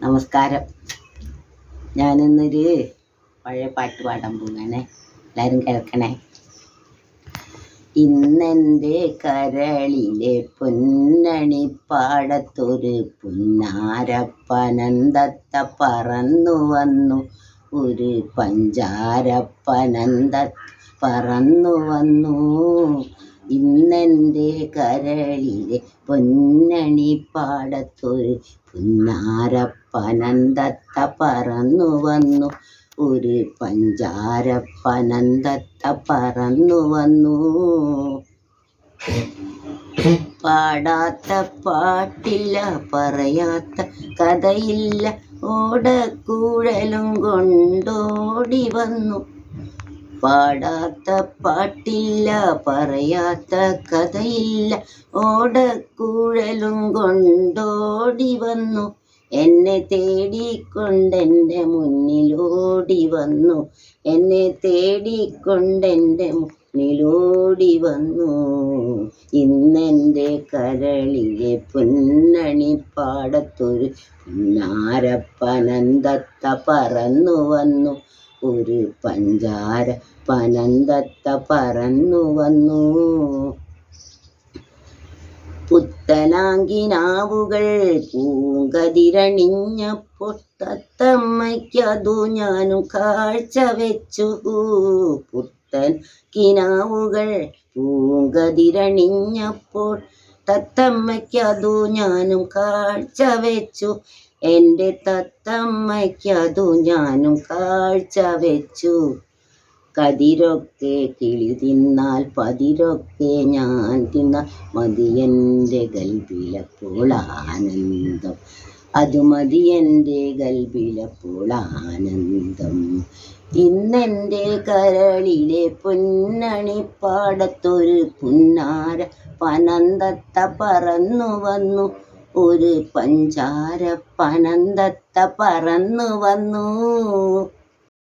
നമസ്കാരം. ഞാനിന്നൊരു പഴയ പാട്ട് പാടാൻ പോകുകയാണ് എല്ലാവരും കേൾക്കണേ. ഇന്നെന്റെ കരളിലെ പൊന്നണി പാടത്തൊരു പുന്നാരപ്പനന്തത്ത പറന്നു വന്നു. ഒരു പഞ്ചാരപ്പനന്ത പറന്നു വന്നു. ഇന്നെന്റെ കരളിലെ പൊന്നണി പാടത്തൊരു പുന്നാരപ്പനന്തത്ത പറന്നു വന്നു. ഒരു പഞ്ചാരപ്പനന്തത്ത പറന്നു വന്നു. പാടാത്ത പാട്ടില്ല പറയാത്ത കഥയില്ല. ഓടക്കൂഴലും കൊണ്ടോടി വന്നു. പാടാത്ത പാട്ടില്ല പറയാത്ത കഥയില്ല. ഓടക്കൂഴലും കൊണ്ടോടി വന്നു. എന്നെ തേടിക്കൊണ്ടെന്റെ മുന്നിലോടി വന്നു. എന്നെ തേടിക്കൊണ്ടെന്റെ മുന്നിലോടി വന്നു. ഇന്നെന്റെ കരളിലെ പൊന്നണിപ്പാടത്തൊരു പുന്നാരപ്പനന്തത്ത പറന്നു വന്നു. ഒരു പഞ്ചാര പനന്തത്ത പറന്നു വന്നു. പുത്തനാങ്കിനാവുകൾ പൂങ്കതിരണിഞ്ഞപ്പോൾ തത്തമ്മയ്ക്കതു ഞാനും കാഴ്ച വെച്ചു. പുത്തൻ കിനാവുകൾ പൂങ്കതിരണിഞ്ഞപ്പോൾ തത്തമ്മയ്ക്കതു ഞാനും കാഴ്ച വെച്ചു. എന്റെ തത്തമ്മയ്ക്കതു ഞാനും കാഴ്ച വെച്ചു. കതിരൊക്കെ കിളി തിന്നാൽ പതിരൊക്കെ ഞാൻ തിന്ന എന്റെ ഗൽബിലപ്പോൾ ആനന്ദം. അത് മതിയെന്റെ ഗൽബിലപ്പോൾ ആനന്ദം. ഇന്നെന്റെ കരളിലെ പൊന്നണിപ്പാടത്തൊരു പുന്നാര പനന്തത്ത പറന്നു വന്നു. ഒരു പഞ്ചാര പനന്തത്ത പറന്നു വന്നു